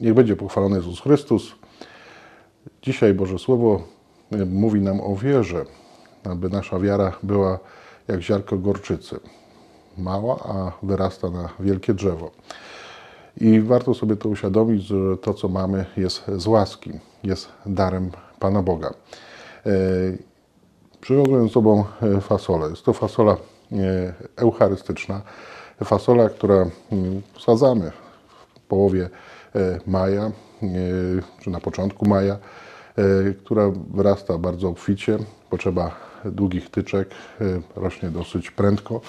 Niech będzie pochwalony Jezus Chrystus. Dzisiaj Boże Słowo e, mówi nam o wierze, aby nasza wiara była jak ziarko gorczycy. Mała, a wyrasta na wielkie drzewo. I warto sobie to uświadomić, że to, co mamy, jest z łaski, jest darem Pana Boga. E, Przywiozłem z sobą e, fasolę. Jest to fasola eucharystyczna, fasola, która mm, sadzamy w połowie maja, e, czy na początku maja, e, która wyrasta bardzo obficie, potrzeba długich tyczek, e, rośnie dosyć prędko.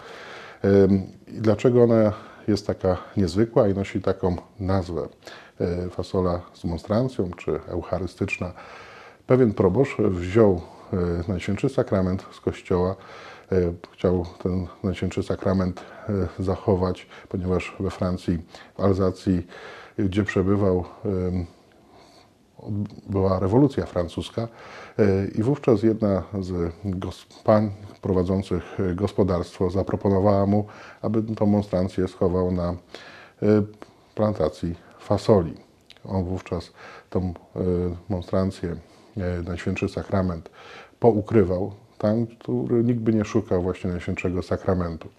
I dlaczego ona jest taka niezwykła i nosi taką nazwę? E, Fasola z monstrancją czy eucharystyczna. Pewien proboszcz wziął e, Najświętszy Sakrament z kościoła. E, Chciał ten Najświętszy Sakrament e, zachować, ponieważ we Francji, w Alzacji, gdzie przebywał, była rewolucja francuska e, i wówczas jedna z pań prowadzących e, gospodarstwo zaproponowała mu, aby tą monstrancję schował na e, plantacji fasoli. On wówczas tą e, monstrancję, e, Najświętszy Sakrament poukrywał tam, który nikt by nie szukał właśnie Najświętszego Sakramentu.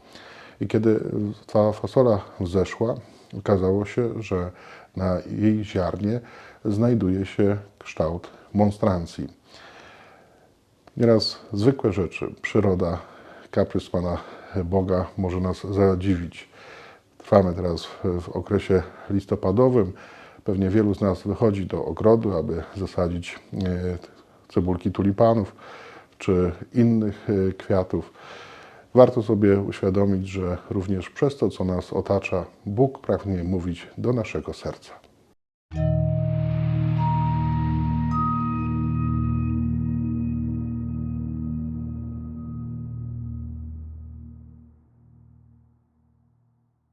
I kiedy ta fasola wzeszła, okazało się, że na jej ziarnie znajduje się kształt monstrancji. Nieraz zwykłe rzeczy, przyroda, kaprys Pana Boga może nas zadziwić. Trwamy teraz w, okresie listopadowym. Pewnie wielu z nas wychodzi do ogrodu, aby zasadzić e, cebulki tulipanów czy innych e, kwiatów. Warto sobie uświadomić, że również przez to, co nas otacza, Bóg pragnie mówić do naszego serca.